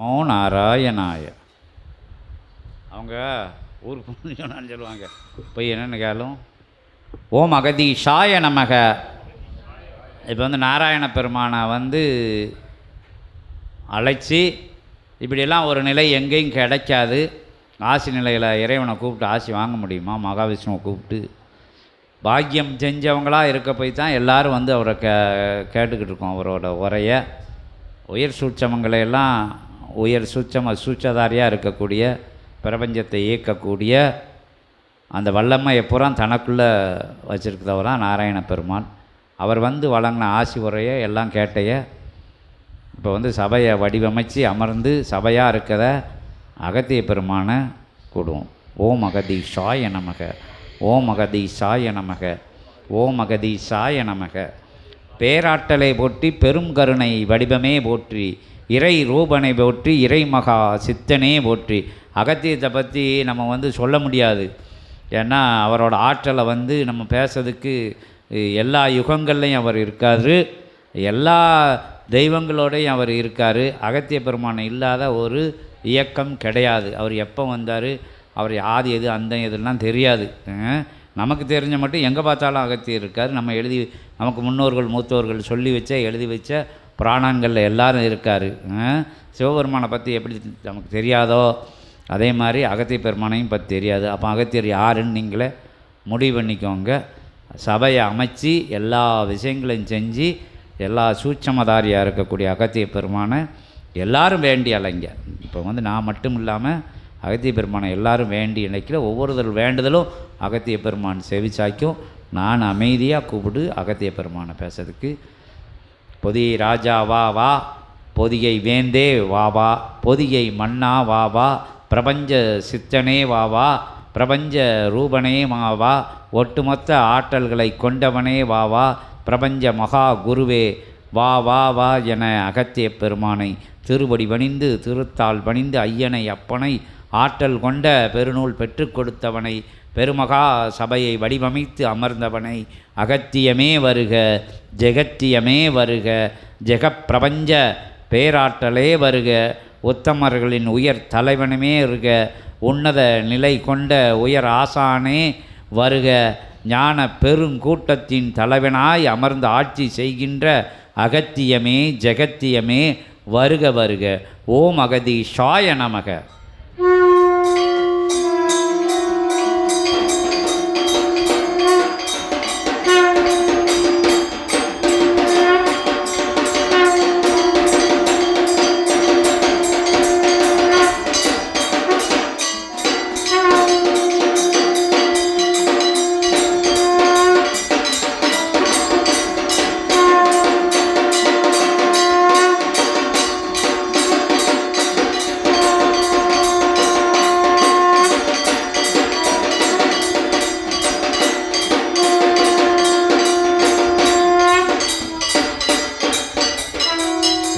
மோ நாராயணாய அவங்க ஊருக்கு முடிஞ்சோன்னு சொன்னான்னு சொல்லுவாங்க. போய் என்னென்னு கேளும்? ஓம் அகதீஷாய நமக. இப்போ வந்து நாராயண பெருமானை வந்து அழைச்சி இப்படியெல்லாம் ஒரு நிலை எங்கேயும் கிடைக்காது. ஆசி நிலையில் இறைவனை கூப்பிட்டு ஆசி வாங்க முடியுமா? மகாவிஷ்ணுவை கூப்பிட்டு. பாக்கியம் செஞ்சவங்களாக இருக்க போய் தான் எல்லோரும் வந்து அவரை கே கேட்டுக்கிட்டு இருக்கோம் அவரோட உரையை. உயர் சூட்சமங்களையெல்லாம் உயர் சூச்சம் சூட்சதாரியாக இருக்கக்கூடிய பிரபஞ்சத்தை இயக்கக்கூடிய அந்த வல்லமையை பூரா தனக்குள்ளே வச்சுருக்கிறவரான் நாராயண பெருமான். அவர் வந்து வழங்கின ஆசி உரையை எல்லாம் கேட்டைய இப்போ வந்து சபையை வடிவமைச்சு அமர்ந்து சபையாக இருக்கிற அகத்திய பெருமானை கூடுவோம். ஓம் அகதீஷாய நமக ஓம் அகதீஷாய நமக ஓம் அகதீஷாய நமக. பேராட்டலை போற்றி பெரும் கருணை வடிவமே போற்றி இறை ரூபனை போற்றி இறை மகா சித்தனே போற்றி. அகத்தியத்தை பற்றி நம்ம வந்து சொல்ல முடியாது. ஏன்னா அவரோட ஆற்றலை வந்து நம்ம பேசுறதுக்கு எல்லா யுகங்கள்லையும் அவர் இருக்கார். எல்லா தெய்வங்களோடையும் அவர் இருக்கார். அகத்திய பெருமானை இல்லாத ஒரு இயக்கம் கிடையாது. அவர் எப்போ வந்தார்? அவர் ஆதி எது அந்த எதுலாம் தெரியாது. நமக்கு தெரிஞ்ச மட்டும் எங்கே பார்த்தாலும் அகத்தியர் இருக்கார். நம்ம எழுதி நமக்கு முன்னோர்கள் மூத்தோர்கள் சொல்லி வச்ச எழுதி வச்ச புராணங்களில் எல்லாரும் இருக்கார். சிவபெருமானை பற்றி எப்படி நமக்கு தெரியாதோ அதே மாதிரி அகத்திய பெருமானையும் பற்றி தெரியாது. அப்போ அகத்தியர் யாருன்னு நீங்களே முடிவு பண்ணிக்கோங்க. சபையை அமைச்சு எல்லா விஷயங்களையும் செஞ்சு எல்லா சூட்சமதாரியாக இருக்கக்கூடிய அகத்திய பெருமானை எல்லாரும் வேண்டி அலைங்க. இப்போ வந்து நான் மட்டும் இல்லாமல் அகத்திய பெருமானை எல்லாரும் வேண்டி இணைக்கல ஒவ்வொருத்தர் வேண்டுதலும் அகத்திய பெருமான் செவிச்சாய்க்கும் நான் அமைதியாக கூப்பிடு அகத்திய பெருமானை பேசுறதுக்கு பொதி ராஜா வா வா பொதிகை வேந்தே வா வா பொதிகை மன்னா வா வா பிரபஞ்ச சித்தனே வா வா பிரபஞ்ச ரூபனே வா வா ஒட்டுமொத்த ஆற்றல்களை கொண்டவனே வா வா பிரபஞ்ச மகா குருவே வா வா வா என அகத்திய பெருமானை திருவடி பணிந்து திருத்தால் பணிந்து ஐயனை அப்பனை ஆற்றல் கொண்ட பெருநூல் பெற்றுக் கொடுத்தவனை பெருமகா சபையை வடிவமைத்து அமர்ந்தவனை அகத்தியமே வருக ஜெகத்தியமே வருக ஜெகப்பிரபஞ்ச பேராற்றலே வருக உத்தமர்களின் உயர் தலைவனுமே இருக உன்னத நிலை கொண்ட உயர் ஆசானே வருக ஞான பெருங்கூட்டத்தின் தலைவனாய் அமர்ந்து ஆட்சி செய்கின்ற அகத்தியமே ஜெகத்தியமே வருக வருக. ஓம் அகதீஷாய நமக.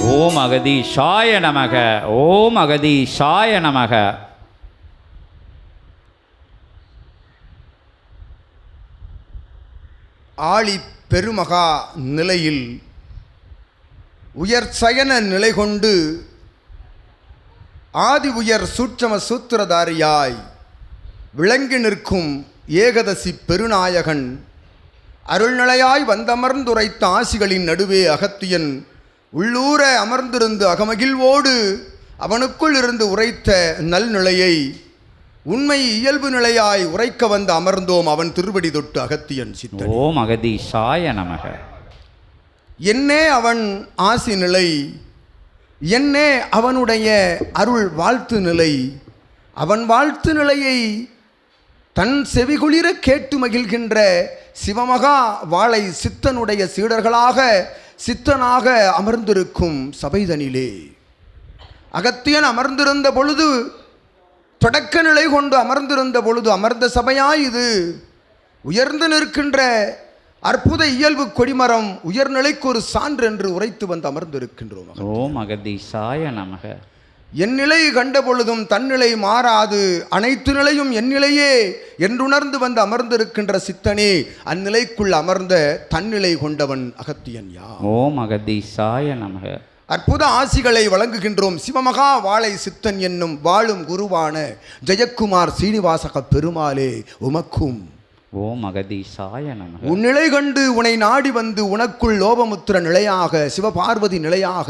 ஓம் அகதீஷாய நமக ஓம் அகதீஷாய நமக. ஆழி பெருமகா நிலையில் உயர் சயன நிலை கொண்டு ஆதி உயர் சூட்சம சூத்திரதாரியாய் விளங்கி நிற்கும் ஏகதசி பெருநாயகன் அருள்நிலையாய் வந்தமர்ந்துரைத்த ஆசிகளின் நடுவே அகத்தியன் உள்ளூர அமர்ந்திருந்து அகமகிழ்வோடு அவனுக்குள் இருந்து உரைத்த நல்நிலையை உண்மை இயல்பு நிலையாய் உரைக்க வந்து அமர்ந்தோம் அவன் திருவடி தொட்டு அகத்தியன் சித்தன். ஓம் அகதீஷாய நமக. என்னே அவன் ஆசி நிலை என்னே அவனுடைய அருள் வாழ்த்து நிலை. அவன் வாழ்த்து நிலையை தன் செவிகுளிர கேட்டு மகிழ்கின்ற சிவமகா வாளை சித்தனுடைய சீடர்களாக சித்தனாக அமர்ந்திருக்கும் சபைதனிலே. அகத்தியன் அமர்ந்திருந்த பொழுது தொடக்க நிலை கொண்டு அமர்ந்திருந்த பொழுது அமர்ந்த சபையாய் இது உயர்ந்து நிற்கின்ற அற்புத இயல்பு கொடிமரம் உயர்நிலைக்கு ஒரு சான்று என்று உரைத்து வந்து அமர்ந்திருக்கின்றோம். ஓம் அகதீசாய நமக. என் நிலை கண்ட பொழுதும் தன்னிலை மாறாது. அனைத்து நிலையும் என் நிலையே என்றுணர்ந்து வந்து அமர்ந்திருக்கின்ற சித்தனே அந்நிலைக்குள் அமர்ந்த தன்னிலை கொண்டவன் அகத்தியன் யா ஓம் அகதீஷாய நமக. அற்புத ஆசிகளை வழங்குகின்றோம் சிவமகா வாழை சித்தன் என்னும் வாழும் குருவான ஜெயக்குமார் சீனிவாசக பெருமாளே உமக்கும். ஓம் அகதீசாய நமக. உன் நிலை கண்டு உனை நாடி வந்து உனக்குள் லோபமுத்திர நிலையாக சிவபார்வதி நிலையாக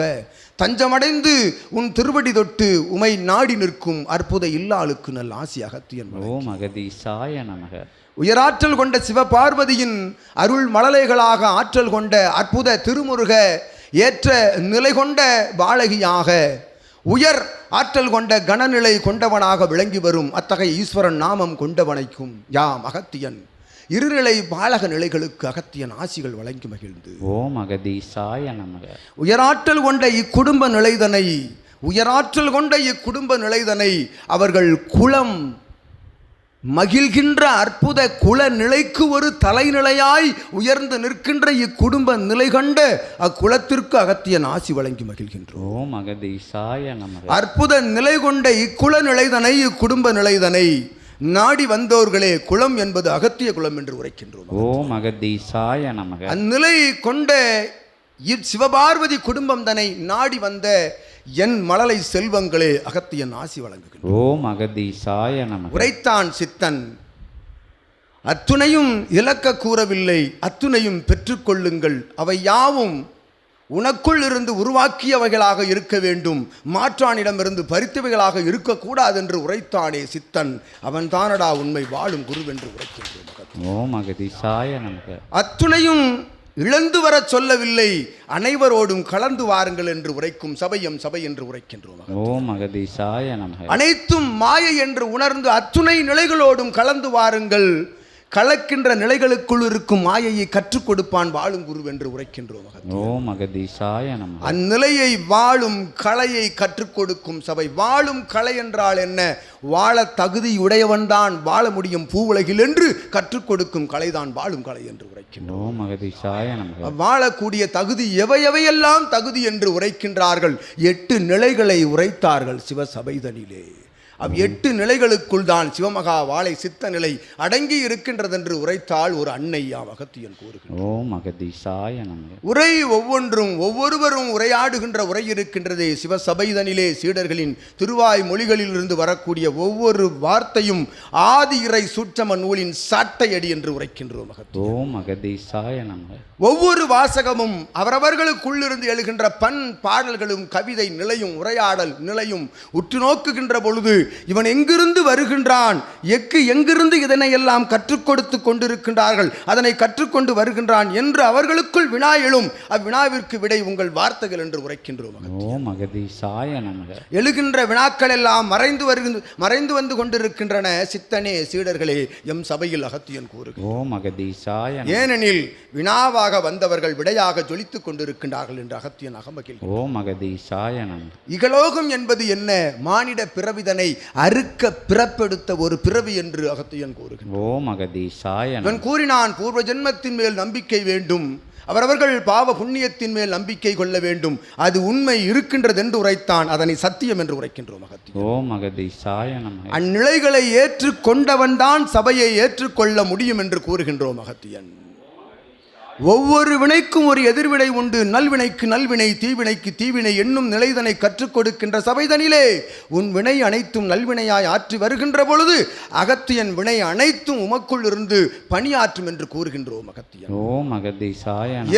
தஞ்சமடைந்து உன் திருவடி தொட்டு உமை நாடி நிற்கும் அற்புத இல்லாளுக்கு நல் ஆசி அகத்தியன் வழங்கு. ஓம் அகதீசாய நமக உயராற்றல் கொண்ட சிவபார்வதியின் அருள் மழலைகளாக ஆற்றல் கொண்ட அற்புத திருமுருக ஏற்ற நிலை கொண்ட பாலகியாக உயர் ஆற்றல் கொண்ட கனநிலை கொண்டவனாக விளங்கி வரும் அத்தகைய ஈஸ்வரன் நாமம் கொண்டவனைக்கும் யாம் அகத்தியன் இருநிலை பாலக நிலைகளுக்கு அகத்தியன் ஆசிகள் வழங்கி மகிழ்ந்து. ஓம் அகதீசாய நமக. உயராற்றல் கொண்ட இக்குடும்ப நிலைதனை உயராற்றல் கொண்ட இக்குடும்ப நிலைதனை அவர்கள் குலம் மகிழ்கின்ற அற்புத குல நிலைக்கு ஒரு தலைநிலையாய் உயர்ந்து நிற்கின்ற இக்குடும்ப நிலை கண்ட அக்குலத்திற்கு அகத்தியன் ஆசி வழங்கி மகிழ்கின்றோம். அற்புத நிலை கொண்ட இக்குல நிலைதனை இக்குடும்ப நிலைதனை நாடி வந்தோர்களே குலம் என்பது அகத்திய குலம் என்று உரைக்கின்றோம். ஓம் அகதீசாய நமக. அந்நிலை கொண்ட இச்சிவபார்வதி குடும்பம் தன்னை நாடி வந்த என் மழலை செல்வங்களே அகத்தியன் ஆசி வழங்குகின்றன ஓம் அகதீசாய நமக. உரைத்தான் சித்தன் அத்துணையும் இலக்க கூறவில்லை அத்துணையும் பெற்றுக்கொள்ளுங்கள் அவை யாவும் உனக்குள் இருந்து உருவாக்கியவைகளாக இருக்க வேண்டும். மாற்றானிடமிருந்து பறித்தவைகளாக இருக்கக்கூடாது என்று உரைத்தானே சித்தன். அவன் தானடா உண்மை வாழும் குருவென்று உரைக்கின்றோம் அத்துணையும் இழந்து வரச் சொல்லவில்லை. அனைவரோடும் கலந்து வாருங்கள் என்று உரைக்கும் சபையம் சபை என்று உரைக்கின்றோம் அனைத்தும் மாயை என்று உணர்ந்து அத்துணை நிலைகளோடும் கலந்து வாருங்கள். கலக்கின்ற நிலைகளுக்குள் இருக்கும் மாயையை கற்றுக் கொடுப்பான் வாழும் குரு என்று உரைக்கின்றோம் அந்நிலையை வாழும் கலையை கற்றுக் கொடுக்கும் சபை. வாழும் கலை என்றால் என்ன? வாழ தகுதியுடையவன்தான் வாழ முடியும் பூவுலகில் என்று கற்றுக் கொடுக்கும் கலைதான் வாழும் கலை என்று உரைக்கின்றோம். வாழக்கூடிய தகுதி எவை? எவையெல்லாம் தகுதி என்று உரைக்கின்றார்கள்? எட்டு நிலைகளை உரைத்தார்கள் சிவசபைதனிலே. அவ் எட்டு நிலைகளுக்குள் தான் சிவமகா வாழை சித்த நிலை அடங்கி இருக்கின்றது என்று உரைத்தால் ஒரு அன்னை யாம் அகத்தியன் கூறுகிறார் உரை ஒவ்வொன்றும் ஒவ்வொருவரும் உரையாடுகின்ற உரை இருக்கின்றதே சிவசபைதனிலே சீடர்களின் திருவாய் மொழிகளிலிருந்து வரக்கூடிய ஒவ்வொரு வார்த்தையும் ஆதி இறை சூட்சம நூலின் சாட்டையடி என்று உரைக்கின்றோம் ஒவ்வொரு வாசகமும் அவரவர்களுக்குள்ளிருந்து எழுகின்ற பண் பாடல்களும் கவிதை நிலையும் உரையாடல் நிலையும் உற்று நோக்குகின்ற பொழுது இவன் எங்கிருந்து வருகின்றான்? எக்கு எங்கிருந்து இதனை எல்லாம் கற்றுக் கொடுத்து கொண்டிருக்கின்றார்கள்? அதனை கற்றுக்கொண்டு வருகின்றான் என்று அவர்களுக்குள் வினா எழும். அவ்வினாவிற்கு விடை உங்கள் வார்த்தைகள் என்று உரைக்கின்றோம் எழுகின்ற வினாக்கள் எல்லாம் மறைந்து வருகின்ற மறைந்து வந்து கொண்டிருக்கின்றன. சித்தனே சீடர்களே எம் சபையில் அகத்தியன் கூறுகிறார். ஏனெனில் வினாவாக வந்தவர்கள் விடையாக ஜொலித்துக் கொண்டிருக்கின்றார்கள் என்று அகத்தியன் அகமகில் ஓம் அகதீசாய நமக. இகலோகம் என்பது என்ன? மானிட பிறவிதனை அறுக்க பிறப்பெடுத்த ஒரு பிறவி என்று அகத்தியன் கூறுகிறான் ஓம் அகதீசாய இவன் கூறினான் பூர்வ ஜென்மத்தின் மேல் நம்பிக்கை வேண்டும். அவரவர்கள் பாவ புண்ணியத்தின் மேல் நம்பிக்கை கொள்ள வேண்டும். அது உண்மை இருக்கின்றது என்று உரைத்தான். அதனை சத்தியம் என்று உரைக்கின்றோம் அகத்தியன். ஓம் அகதீசாய அந்நிலைகளை ஏற்றுக்கொண்டவன்தான் சபையை ஏற்றுக்கொள்ள முடியும் என்று கூறுகின்றோம் அகத்தியன். ஒவ்வொரு வினைக்கும் ஒரு எதிர்வினை உண்டு. நல்வினைக்கு நல்வினை தீவினைக்கு தீவினை என்னும் நிலைதனை கற்றுக் கொடுக்கின்ற சபைதனிலே உன் வினை அனைத்தும் நல்வினையாய் ஆற்றி வருகின்ற பொழுது அகத்தியன் வினை அனைத்தும் உமக்குள் இருந்து பணியாற்றும் என்று கூறுகின்றோம் அகத்தியன். ஓம்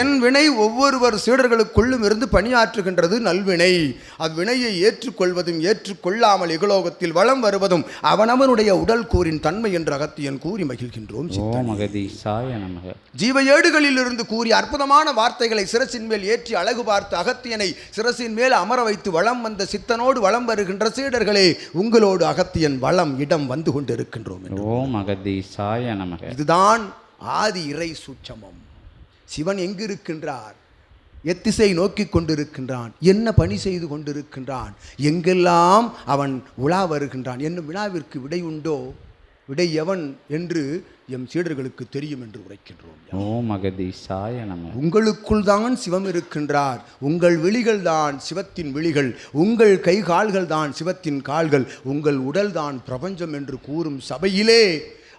என் வினை ஒவ்வொருவர் சீடர்களுக்குள்ளும் இருந்து பணியாற்றுகின்றது நல்வினை. அவ்வினையை ஏற்றுக்கொள்வதும் ஏற்றுக்கொள்ளாமல் இகலோகத்தில் வளம் வருவதும் அவனவனுடைய உடல் கூறின் தன்மை என்று அகத்தியன் கூறி மகிழ்கின்றோம் ஜீவ ஏடுகளில் இருந்து கூறிய அற்புதமான வார்த்தைகளை சிரசின் மேல் ஏற்றி அழகு பார்த்து அகத்தியனை சிரசின் மேல் அமர வைத்து வளம் வந்த சித்தனோடு வளம் வருகின்ற சீடர்களே உங்களோடு அகத்தியன் வளம் இடம் வந்து கொண்டிருக்கின்றோம் என்று. ஓம் அகதீசாய நமக. இதுதான் ஆதி இறை சூட்சமம். சிவன் எங்கு இருக்கின்றார் எத்திசை நோக்கி கொண்டிருக்கின்றான். என்ன பணி செய்து கொண்டிருக்கின்றான்? எங்கெல்லாம் அவன் உலா வருகின்றான்? என்னும் வினாவிற்கு விடை உண்டோ விடை எவன் என்று எம் சீடர்களுக்கு தெரியும் என்று உரைக்கின்றோம் ஓம் அகதீசாய நமக. உங்களுக்குள் தான் சிவம் இருக்கின்றார். உங்கள் விழிகள் தான் சிவத்தின் விழிகள். உங்கள் கை கால்கள் தான் சிவத்தின் கால்கள். உங்கள் உடல் தான் பிரபஞ்சம் என்று கூறும் சபையிலே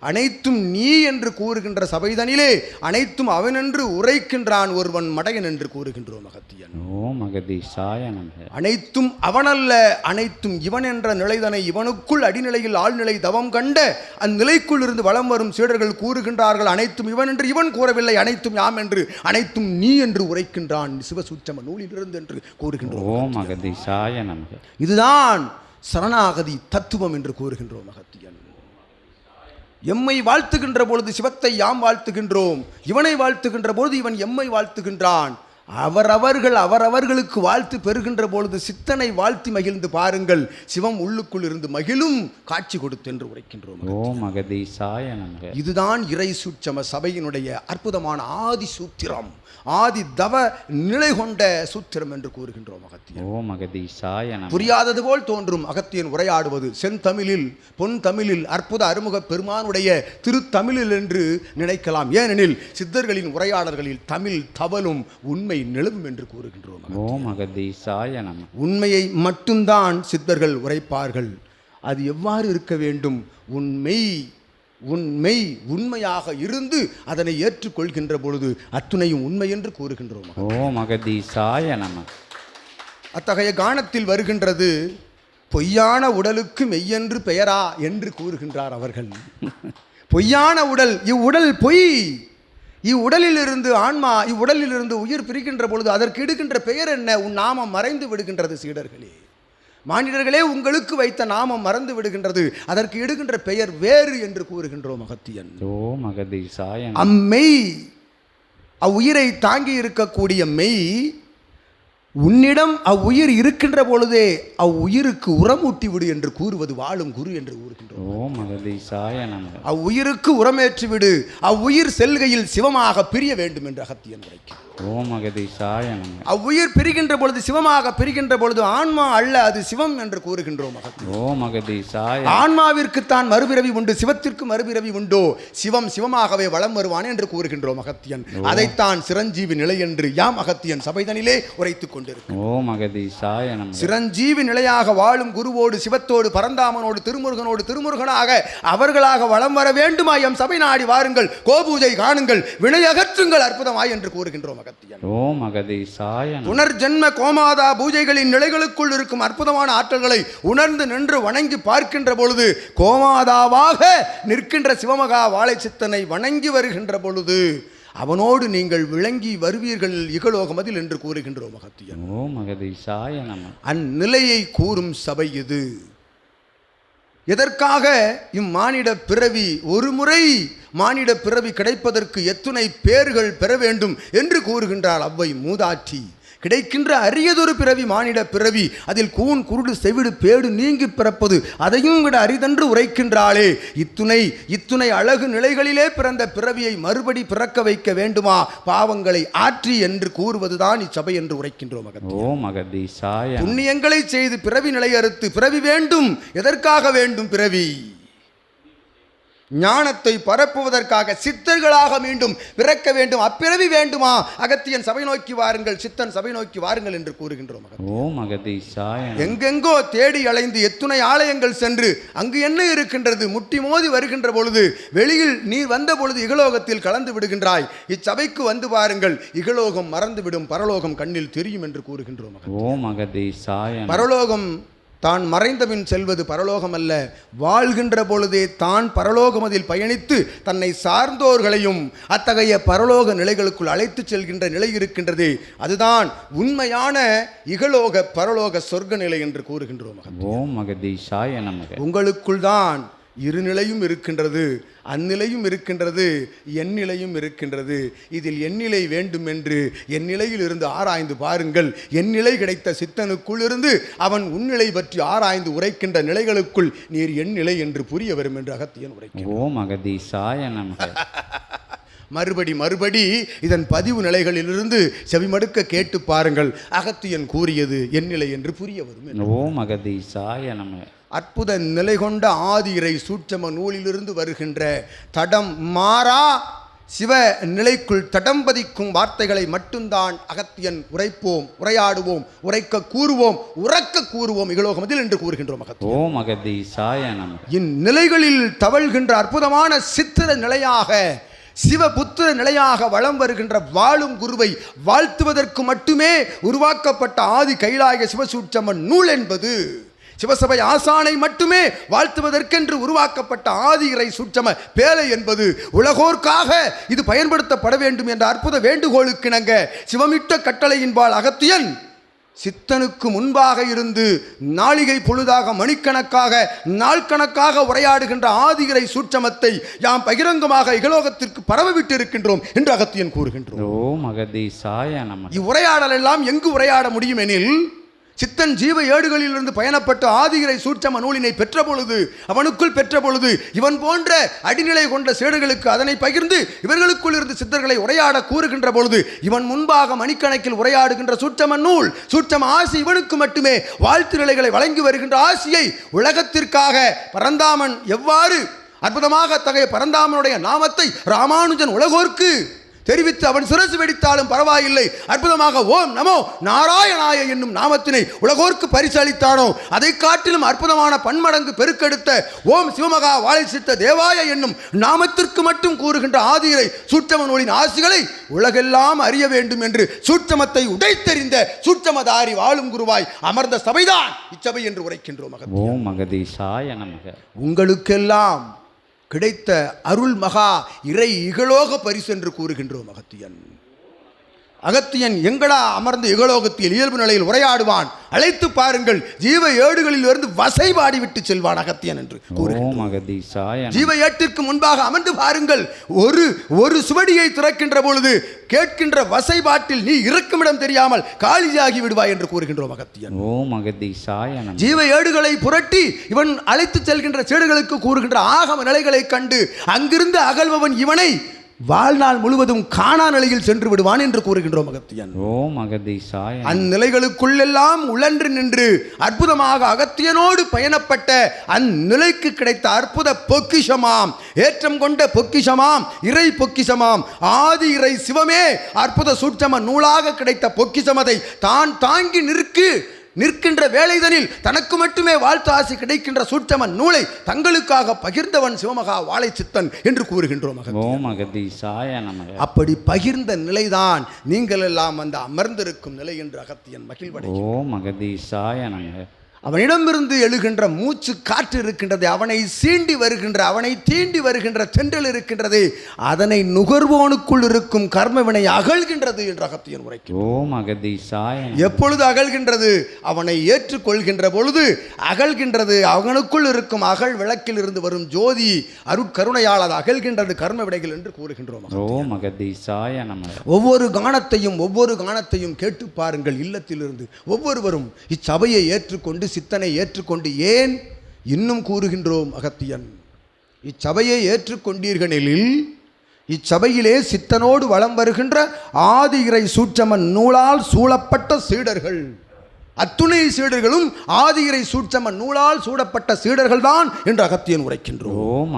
அனைத்தும் நீ என்று கூறுகின்ற சபைதனிலே அனைத்தும் அவனென்று உரைக்கின்றான் ஒருவன் மடையன் என்று கூறுகின்றோம் அகத்தியன் ஓம் அகதீஷாய நமக. அனைத்தும் அவனல்ல அனைத்தும் இவன் என்ற நிலைதனை இவனுக்குள் அடிநிலையில் ஆழ்நிலை தவம் கண்ட அந்நிலைக்குள் இருந்து வலம் வரும் சீடர்கள் கூறுகின்றார்கள் அனைத்தும் இவன் என்று இவன் கூறவில்லை அனைத்தும் யாம் என்று அனைத்தும் நீ என்று உரைக்கின்றான் சிவசூச்சம நூலிலிருந்து என்று கூறுகின்றோம் ஓம் அகதீஷாய நமக. இதுதான் சரணாகதி தத்துவம் என்று கூறுகின்றோம் அகத்தியன் எம்மை வாழ்த்துகின்ற பொழுது சிவத்தை யாம் வாழ்த்துகின்றோம்? இவனை வாழ்த்துகின்ற பொழுது இவன் எம்மை வாழ்த்துகின்றான்? அவரவர்கள் அவரவர்களுக்கு வாழ்த்து பெறுகின்ற பொழுது சித்தனை வாழ்த்தி மகிழ்ந்து பாருங்கள். சிவம் உள்ளுக்குள் இருந்து மகிழும் காட்சி கொடுத்து என்று உரைக்கின்றோம். இதுதான் இறை சூட்சம சபையினுடைய அற்புதமான ஆதி சூத்திரம். ஆதி தவ நிலை கொண்ட சூத்திரம் என்று கூறுகின்றோம் அகத்தியன் ஓம் புரியாதது போல் தோன்றும் அகத்தியன் உரையாடுவது. செந்தமிழில் பொன் தமிழில் அற்புத அருமுக பெருமானுடைய திருத்தமிழில் என்று நினைக்கலாம். ஏனெனில் சித்தர்களின் உரையாடல்களில் தமிழ் தவலும் உண்மை நிலவும் என்று கூறுகின்றோம். ஓம் அகதீஷாய நமக உண்மையை மட்டும்தான் சித்தர்கள் உரைப்பார்கள். அது எவ்வாறு இருக்க வேண்டும்? உண்மை உண்மை உண்மையாக இருந்து அதனை ஏற்றுக்கொள்கின்ற பொழுது அத்துணையும் உண்மை என்று கூறுகின்றோம். ஓம் அகதீஷாய நமக அத்தகைய கானத்தில் வருகின்றது பொய்யான உடலுக்கு மெய்யென்று பெயரா என்று கூறுகின்றார் அவர்கள். பொய்யான உடல் இவ்வுடல் பொய். இவ்வுடலிலிருந்து ஆன்மா இவ்வுடலிலிருந்து உயிர் பிரிக்கின்ற பொழுது அதற்கு இடுகின்ற பெயர் என்ன? உன் நாமம் மறைந்து விடுகின்றது சீடர்களே. மானிடர்களே உங்களுக்கு வைத்த நாமம் மறந்து விடுகின்றது. அதற்கு இடுகின்ற பெயர் வேறு என்று கூறுகின்றோம் அகத்தியன் ஓம் அகதீஷாய நமக அம்மெய் அவ்வுயிரை தாங்கி இருக்கக்கூடிய மெய் உன்னிடம் அவ்வுயிர் இருக்கின்ற பொழுதே அவ்வுயிருக்கு உரமூட்டி விடு என்று கூறுவது வாழும் குரு என்று கூறுகின்றோம். அவ்வுயிருக்கு உரமேற்றி விடு. அவ்வுயிர் செல்கையில் சிவமாக பிரிய வேண்டும் என்று அகத்தியன் நமக. அவ்வுயிர் பிரிகின்ற பொழுது சிவமாக பிரிகின்ற பொழுது ஆன்மா அல்ல அது சிவம் என்று கூறுகின்றோம் ஆன்மாவிற்குத்தான் மறுபிறவி உண்டு சிவத்திற்கு மறுபிறவி உண்டோ சிவம் சிவமாகவே வலம் வருவான் என்று கூறுகின்றோம் அகத்தியன். அதைத்தான் சிரஞ்சீவி நிலை என்று யாம் அகத்தியன் சபைதனிலே உரைத்துக் நமக. சிரஞ்சீவி நிலையாக வாழும் குருவோடு சிவத்தோடு பரந்தாமனோடு திருமுருகனோடு திருமுருகனாக அவர்களாக வலம் வர வேண்டுமா எம் சபை நாடி வாருங்கள் கோபூஜை காணுங்கள் வினை அகற்றுங்கள் அற்புதமாய் என்று கூறுகின்றோம் அகத்தியன். ஓம் அகதீஷாய நமக. புனர்ஜென்ம கோமாதா பூஜைகளின் நிலைகளுக்குள் இருக்கும் அற்புதமான ஆற்றல்களை உணர்ந்து நின்று வணங்கி பார்க்கின்ற பொழுது கோமாதாவாக நிற்கின்ற சிவமகா வாழை சித்தனை வணங்கி வருகின்ற பொழுது அவனோடு நீங்கள் விளங்கி வருவீர்கள் இகலோகமதில் என்று கூறுகின்றோம் மகத்தியன். நமக அந்நிலையை கூறும் சபை இது. எதற்காக இம்மானிட பிறவி ஒரு முறை மானிட பிறவி கிடைப்பதற்கு எத்துணை பேர்கள் பெற வேண்டும் என்று கூறுகின்றார் அவ்வை மூதாட்டி. கிடைக்கின்ற அரியதொரு பிறவி மானிட பிறவி. அதில் கூன் குருடு செவிடு பேடு நீங்கி பிறப்பது. அதையும் விட அரிதென்று உரைக்கின்றாளே. இத்துணை இத்துணை அழகு நிலைகளிலே பிறந்த பிறவியை மறுபடி பிறக்க வைக்க வேண்டுமா? பாவங்களை ஆற்றி என்று கூறுவதுதான் இச்சபை என்று உரைக்கின்றோம் புண்ணியங்களை செய்து பிறவி நிலை அறுத்து பிறவி வேண்டும். எதற்காக வேண்டும் பிறவி? ஞானத்தை பரப்புவதற்காக சித்தர்களாக மீண்டும் பிறக்க வேண்டும் அப்பிறவி வேண்டுமா? அகத்தியன் சபை நோக்கி வாருங்கள் சித்தன் சபை நோக்கி வாருங்கள் என்று கூறுகின்றோம். ஓம் எங்கெங்கோ தேடி அலைந்து எத்துணை ஆலயங்கள் சென்று அங்கு என்ன இருக்கின்றது? முட்டி மோதி வருகின்ற பொழுது வெளியில் நீர் வந்த பொழுது இகலோகத்தில் கலந்து விடுகின்றாய். இச்சபைக்கு வந்து பாருங்கள் இகலோகம் மறந்துவிடும் பரலோகம் கண்ணில் தெரியும் என்று கூறுகின்றோம். ஓம் பரலோகம் தான் மறைந்தபின் செல்வது பரலோகம் அல்ல வாழ்கின்ற பொழுதே தான் பரலோகம் அதில் பயணித்து தன்னை சார்ந்தோர்களையும் அத்தகைய பரலோக நிலைகளுக்குள் அழைத்துச் செல்கின்ற நிலை இருக்கின்றது. அதுதான் உண்மையான இகலோக பரலோக சொர்க்க நிலை என்று கூறுகின்றோம். ஓம் நமக. உங்களுக்குள் தான் இரு நிலையும் இருக்கின்றது அந்நிலையும் இருக்கின்றது எந்நிலையும் இருக்கின்றது. இதில் எந்நிலை வேண்டும் என்று என் நிலையில் இருந்து ஆராய்ந்து பாருங்கள். என் நிலை கிடைத்த சித்தனுக்குள் இருந்து அவன் உன்னிலை பற்றி ஆராய்ந்து உரைக்கின்ற நிலைகளுக்குள் நீர் என் நிலை என்று புரிய வரும் என்று அகத்தியன் உரைக்கிறான் ஓம் அகதீஷாய நமக. மறுபடி மறுபடி இதன் பதிவு நிலைகளிலிருந்து செவிமடுக்க கேட்டு பாருங்கள். அகத்தியன் கூறியது என் நிலை என்று புரிய வரும். ஓம் அகதீஷாய நமக. அற்புத நிலை கொண்ட ஆதிரை சூட்சம நூலிலிருந்து வருகின்ற தடம் மாறா சிவ நிலைக்குள் தடம்பதிக்கும் வார்த்தைகளை மட்டும்தான் அகத்தியன் உரைப்போம் உரையாடுவோம் உரைக்க கூறுவோம் உறக்க கூறுவோம் இகலோகமதில் என்று கூறுகின்றோம் ஓம் அகதீசாய இந்நிலைகளில் தவழ்கின்ற அற்புதமான சித்திர நிலையாக சிவபுத்திர நிலையாக வலம் வருகின்ற வாழும் குருவை வாழ்த்துவதற்கு மட்டுமே உருவாக்கப்பட்ட ஆதி கைலாய சிவசூட்சமன் நூல் என்பது. சிவசபை ஆசானை மட்டுமே வாழ்த்துவதற்கென்று உருவாக்கப்பட்ட ஆதி இறை சூட்சம பேலை என்பது. உலகோர்க்காக இது பயன்படுத்தப்பட வேண்டும் என்ற அற்புத வேண்டுகோளுக்கிணங்க சிவமிட்ட கட்டளையின்பால் அகத்தியன் சித்தனுக்கு முன்பாக இருந்து நாளிகை பொழுதாக மணிக்கணக்காக நாள் கணக்காக உரையாடுகின்ற ஆதிகிரை சூட்சமத்தை யாம் பகிரங்கமாக இகலோகத்திற்கு பரவவிட்டு இருக்கின்றோம் என்று அகத்தியன் கூறுகின்றோம் இவ்வுரையாடல் எல்லாம் எங்கு உரையாட முடியும் எனில் சித்தன் ஜீவ ஏடுகளிலிருந்து பயணப்பட்டு ஆதிகிரை சூட்சம நூலினை பெற்ற பொழுது அவனுக்குள் பெற்ற பொழுது இவன் போன்ற அடிநிலை கொண்ட சேடுகளுக்கு அதனை பகிர்ந்து இவர்களுக்குள் இருந்து சித்தர்களை உரையாட கூறுகின்ற பொழுது இவன் முன்பாக மணிக்கணக்கில் உரையாடுகின்ற சூட்சம நூல் சூட்சம ஆசி இவனுக்கு மட்டுமே வாழ்த்து நிலைகளை வழங்கி வருகின்ற ஆசியை உலகத்திற்காக பரந்தாமன் எவ்வாறு அற்புதமாக அத்தகைய பரந்தாமனுடைய நாமத்தை ராமானுஜன் உலகோர்க்கு தெரிவித்து அவன் சிரசு வெடித்தாலும் பரவாயில்லை. அற்புதமாக ஓம் நமோ நாராயணாய என்னும் நாமத்தினை உலகோர்க்கு பரிசளித்தானோ? அதை காட்டிலும் அற்புதமான பன்மடங்கு பெருக்கெடுத்த ஓம் சிவமகா வாழை சித்த தேவாய என்னும் நாமத்திற்கு மட்டும் கூறுகின்ற ஆதிரை சூட்சம நூலின் ஆசிகளை உலகெல்லாம் அறிய வேண்டும் என்று சூட்சமத்தை உடைத்தெறிந்த சூட்சமதாரி வாழும் குருவாய் அமர்ந்த சபைதான். இச்சபை என்று உரைக்கின்றோம் மகன் ஓம் அகதீசாய நமக. உங்களுக்கெல்லாம் கிடைத்த அருள் மகா இறை இகலோக பரிசு என்று கூறுகின்றோம் மகத்தியன் அகத்தியன் எங்கடா அமர்ந்து இகலோகத்தில் இயல்பு நிலையில் உரையாடுவான்? அழைத்து பாருங்கள். ஜீவ ஏடுகளில் இருந்து வசை பாடிவிட்டு செல்வான் அகத்தியன் என்று ஜீவ ஏட்டிற்கு முன்பாக அமர்ந்து பாருங்கள். ஒரு ஒரு சுவடியை திறக்கின்ற பொழுது கேட்கின்ற வசைபாட்டில் நீ இருக்குமிடம் தெரியாமல் காலியாகி விடுவாய் என்று கூறுகின்றோம் அகத்தியன். ஓம் அகதீசாய ஜீவ ஏடுகளை புரட்டி இவன் அழைத்து செல்கின்ற சேடுகளுக்கு கூறுகின்ற ஆகம நிலைகளைக் கண்டு அங்கிருந்து அகல்பவன் இவனை வாழ்நாள் முழுவதும் காணா நிலையில் சென்று விடுவான் என்று கூறுகின்றோம் அகத்தியன். ஓம் அகதீசாய நமக. அந்நிலைகளுக்குள்ளெல்லாம் உழன்று நின்று அற்புதமாக அகத்தியனோடு பயணப்பட்ட அந்நிலைக்கு கிடைத்த அற்புத பொக்கிஷமாம். ஏற்றம் கொண்ட பொக்கிஷமாம் இறை பொக்கிஷமாம். ஆதி இறை சிவமே அற்புத சூட்சம நூலாக கிடைத்த பொக்கிஷமதை தான் தாங்கி நிற்கு நிற்கின்ற வேலைதனில் தனக்கு மட்டுமே வாழ்த்து ஆசி கிடைக்கின்ற சூட்சம நூலை தங்களுக்காக பகிர்ந்தவன் சிவமகா வாழை சித்தன் என்று கூறுகின்றோம் அப்படி பகிர்ந்த நிலைதான் நீங்கள் எல்லாம் அந்த அமர்ந்திருக்கும் நிலை என்று அகத்தியன் மகிழ்வடை ஓம் அகதீசாய நமக. அவனிடமிருந்து எழுகின்ற மூச்சு காற்று இருக்கின்றது அவனை சீண்டி வருகின்ற அவனை தீண்டி வருகின்ற தென்றல் இருக்கின்றது அதனை நுகர்வோனுக்குள் இருக்கும் கர்மவினை அகழ்கின்றது என்று அகத்தியன் உரைக்கும் ஓம் அகதீசாய. எப்பொழுது அகழ்கின்றது? அவனை ஏற்றுக்கொள்கின்ற பொழுது அகழ்கின்றது அவனுக்குள் இருக்கும் அகழ் விளக்கில் இருந்து வரும் ஜோதி அருட்கருணையால் அது அகழ்கின்றது கர்ம விடைகள் என்று கூறுகின்றோம் ஓம் அகதீசாய ஒவ்வொரு கானத்தையும் ஒவ்வொரு கானத்தையும் கேட்டு பாருங்கள் இல்லத்திலிருந்து. ஒவ்வொருவரும் இச்சபையை ஏற்றுக்கொண்டு சித்தனை ஏற்றுக்கொண்டு ஏன் இன்னும் கூறுகின்றோம் அகத்தியன்? இச்சபையை ஏற்றுக்கொண்டீர்களெனில் இச்சபையிலே சித்தனோடு வலம் வருகின்ற ஆதி இறை சூட்சமன் நூலால் சூழப்பட்ட சீடர்கள். அத்துணை சீடர்களும் ஆதி இறை சூட்சமன் நூலால் சூடப்பட்ட சீடர்கள்தான் என்று அகத்தியன் உரைக்கின்றோம்.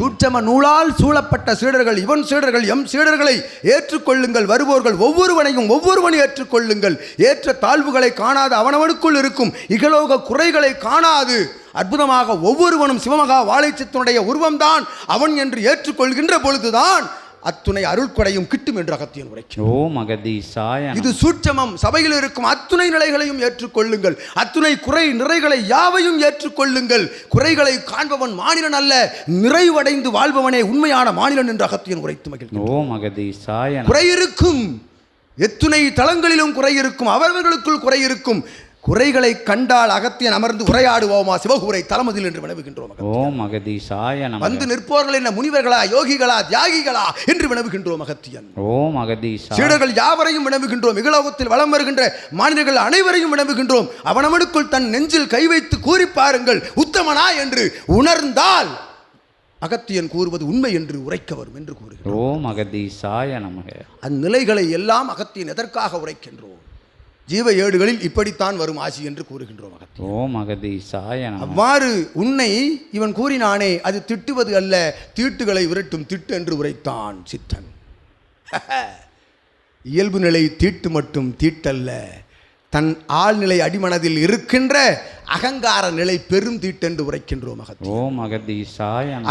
சூட்சம நூலால் சூழப்பட்ட சீடர்கள் இவன் சீடர்கள் எம் சீடர்களை ஏற்றுக்கொள்ளுங்கள் வருவோர்கள் ஒவ்வொருவனையும் ஒவ்வொருவனை ஏற்றுக்கொள்ளுங்கள். ஏற்ற தாழ்வுகளை காணாது அவனவனுக்குள் இருக்கும் இகலோக குறைகளை காணாது. அற்புதமாக ஒவ்வொருவனும் சிவமகா வாழைச்சத்தினுடைய உருவம்தான் அவன் என்று ஏற்றுக்கொள்கின்ற பொழுதுதான் அத்துணை அருள்கொடையும் கிட்டும் என்று அகத்தியன் உரைக்கும் ஓம் அகதீசாய. இது சூட்சமம். சபையில் இருக்கும் அத்துணை நிலைகளையும் ஏற்றுக்கொள்ளுங்கள். அத்துணை குறை நிறைகளை யாவையும் ஏற்றுக்கொள்ளுங்கள். குறைகளை காண்பவன் மாநிலன் அல்ல நிறைவடைந்து வாழ்பவனே உண்மையான மாநிலன் என்று அகத்தியன் உரைத்து மகிழ்கிறான் ஓம் அகதீசாய. குறை இருக்கும். எத்துணை தளங்களிலும் குறை இருக்கும். அவர்களுக்குள் குறை இருக்கும். குறைகளை கண்டால் அகத்தியன் அமர்ந்து உரையாடுவோமா சிவகுரை தலமதில் என்று வினவுகின்றோம். ஓம் அகதீசாய. வந்து நிற்பவர்கள் என்ன முனிவர்களா யோகிகளா தியாகிகளா என்று வினவுகின்றோம் அகத்தியன். ஓம் சீடர்கள் யாவரையும் வினவுகின்றோம் இகலோகத்தில் வலம் வருகின்ற மாநிலங்கள் அனைவரையும் வினவுகின்றோம். அவனவனுக்குள் தன் நெஞ்சில் கை வைத்து கூறி பாருங்கள் உத்தமனா என்று உணர்ந்தால் அகத்தியன் கூறுவது உண்மை என்று உரைக்க வரும் என்று கூறுகிறோம் ஓம் அகதீசாய நமக. அந்நிலைகளை எல்லாம் அகத்தியன் எதற்காக உரைக்கின்றோம்? ஜீவ ஏடுகளில் இப்படித்தான் வரும் ஆசி என்று கூறுகின்றோம் அகதீசாய நம. அவ்வாறு உன்னை இவன் கூறினானே அது திட்டுவது அல்ல தீட்டுகளை விரட்டும் திட்டு என்று உரைத்தான் சித்தன். இயல்பு நிலை தீட்டு மட்டும் தீட்டல்ல தன் ஆழ்நிலை அடிமனதில் இருக்கின்ற அகங்கார நிலை பெரும் தீட்டென்று உரைக்கின்றோம் ஓம்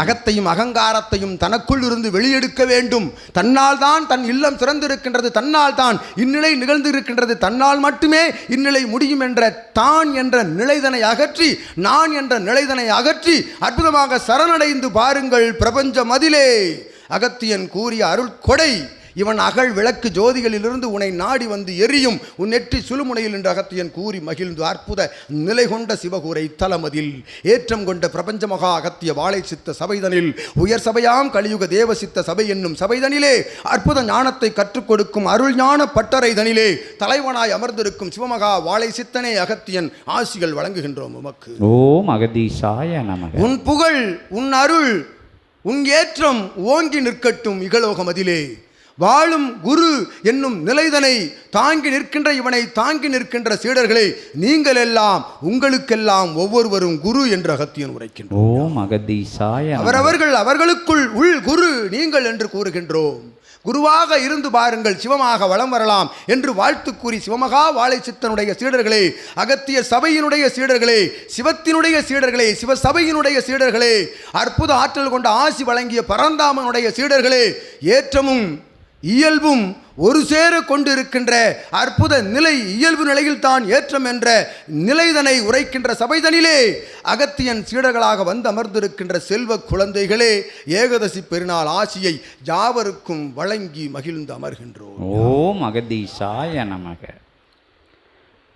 அகத்தையும் அகங்காரத்தையும் தனக்குள் இருந்து வெளியெடுக்க வேண்டும். தன்னால் தான் தன் இல்லம் சிறந்திருக்கின்றது தன்னால் தான் இந்நிலை நிகழ்ந்திருக்கின்றது தன்னால் மட்டுமே இந்நிலை முடியும் என்ற தான் என்ற நிலைதனை அகற்றி நான் என்ற நிலைதனை அகற்றி அற்புதமாக சரணடைந்து பாருங்கள் பிரபஞ்ச மதிலே. அகத்தியன் கூறிய அருள் கொடை. இவன் அகழ் விளக்கு ஜோதிகளிலிருந்து உன்னை நாடி வந்து எரியும். உன் நெற்றி சுழுமுனையில் என்று அகத்தியன் கூறி மகிழ்ந்து அற்புத நிலை கொண்ட சிவகூரை தலமதில் ஏற்றம் கொண்ட பிரபஞ்ச மகா அகத்திய வாழை சித்த சபைதனில். உயர் சபையாம் கலியுக தேவ சித்த சபை என்னும் சபைதனிலே. அற்புத ஞானத்தை கற்றுக் கொடுக்கும் அருள் ஞான பட்டறைதனிலே. தலைவனாய் அமர்ந்திருக்கும் சிவமகா வாழை சித்தனே அகத்தியன் ஆசிகள் வழங்குகின்றோம் உமக்கு. ஓம் அகதீசாய நமக. உன் புகழ் உன் அருள் உன் ஏற்றம் ஓங்கி நிற்கட்டும் இகலோகமதிலே. வாழும் குரு என்னும் நிலைதனை தாங்கி நிற்கின்ற இவனை தாங்கி நிற்கின்ற சீடர்களே நீங்கள் எல்லாம் உங்களுக்கெல்லாம் ஒவ்வொருவரும் குரு என்ற அகத்தியன் உரைக்கின்றோம். அகதீசாய அவரவர்கள் அவர்களுக்குள் உள் குரு நீங்கள் என்று கூறுகின்றோம். குருவாக இருந்து பாருங்கள் சிவமாக வலம் வரலாம் என்று வாழ்த்து கூறி சிவமகா வாழை சித்தனுடைய சீடர்களே அகத்திய சபையினுடைய சீடர்களே சிவத்தினுடைய சீடர்களே சிவசபையினுடைய சீடர்களே அற்புத ஆற்றல் கொண்ட ஆசி வழங்கிய பரந்தாமனுடைய சீடர்களே ஏற்றமும் இயல்பும் ஒரு சேர கொண்டிருக்கின்ற அற்புத நிலை இயல்பு நிலையில் தான் ஏற்றம் என்ற நிலைதனை உரைக்கின்ற சபைதனிலே அகத்தியன் சீடர்களாக வந்து அமர்ந்திருக்கின்ற செல்வ குழந்தைகளே ஏகதசி பெருநாள் ஆசியை யாவருக்கும் வழங்கி மகிழ்ந்து அமர்கின்றோம். ஓம் அகதீசாய நமக.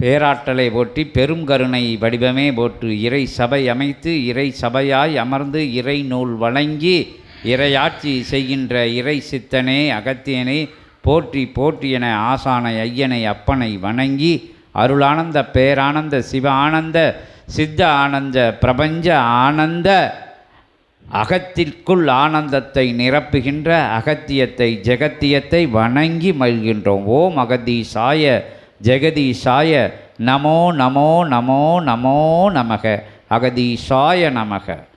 பேராற்றலை போற்றி பெரும் கருணை வடிவமே போற்று இறை சபை அமைத்து இறை சபையாய் அமர்ந்து இறை நூல் வழங்கி இறையாட்சி செய்கின்ற இறை சித்தனே அகத்தியனே போற்றி போற்றி என ஆசானை ஐயனை அப்பனை வணங்கி அருளானந்த பேரானந்த சிவ ஆனந்த சித்த ஆனந்த பிரபஞ்ச ஆனந்த அகத்திற்குள் ஆனந்தத்தை நிரப்புகின்ற அகத்தியத்தை ஜெகத்தியத்தை வணங்கி மகிழ்கின்றோம். ஓம் அகதீசாய ஜெகதீசாய நமோ நமோ நமோ நமோ நமக. அகதீசாய நமக.